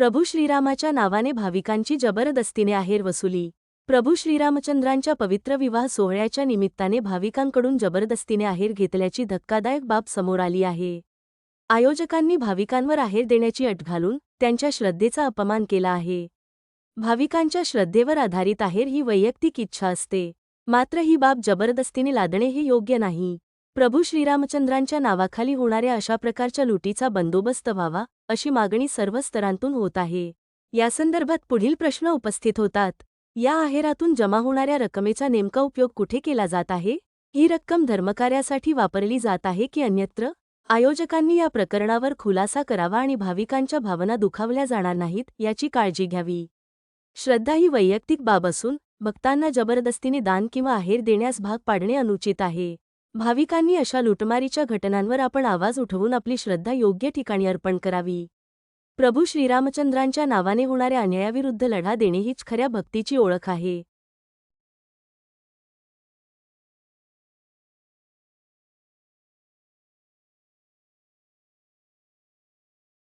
प्रभू श्रीरामाच्या नावाने भाविकांची जबरदस्तीने आहेर वसुली. प्रभू श्रीरामचंद्रांच्या पवित्र विवाह सोहळ्याच्या निमित्ताने भाविकांकडून जबरदस्तीने आहेर घेतल्याची धक्कादायक बाब समोर आली आहे. आयोजकांनी भाविकांवर आहेर देण्याची अट घालून त्यांच्या श्रद्धेचा अपमान केला आहे. भाविकांच्या श्रद्धेवर आधारित आहेर ही वैयक्तिक इच्छा असते. मात्र ही बाब जबरदस्तीने लादणे हे योग्य नाही. प्रभू श्रीरामचंद्रांच्या नावाखाली होणाऱ्या अशा प्रकारच्या लुटीचा बंदोबस्त व्हावा अशी मागणी सर्व स्तरांतून होत आहे. यासंदर्भात पुढील प्रश्न उपस्थित होतात. या आहेरातून जमा होणाऱ्या रकमेचा नेमका उपयोग कुठे केला जात आहे? ही रक्कम धर्मकार्यासाठी वापरली जात आहे की अन्यत्र? आयोजकांनी या प्रकरणावर खुलासा करावा आणि भाविकांच्या भावना दुखावल्या जाणार नाहीत याची काळजी घ्यावी. श्रद्धा ही वैयक्तिक बाब असून भक्तांना जबरदस्तीने दान किंवा आहेर देण्यास भाग पाडणे अनुचित आहे. भाविकांनी अशा लुटमारीच्या घटनांवर आपण आवाज उठवून आपली श्रद्धा योग्य ठिकाणी अर्पण करावी. प्रभू श्रीरामचंद्रांच्या नावाने होणाऱ्या अन्यायाविरुद्ध लढा देणे हीच खऱ्या भक्तीची ओळख आहे.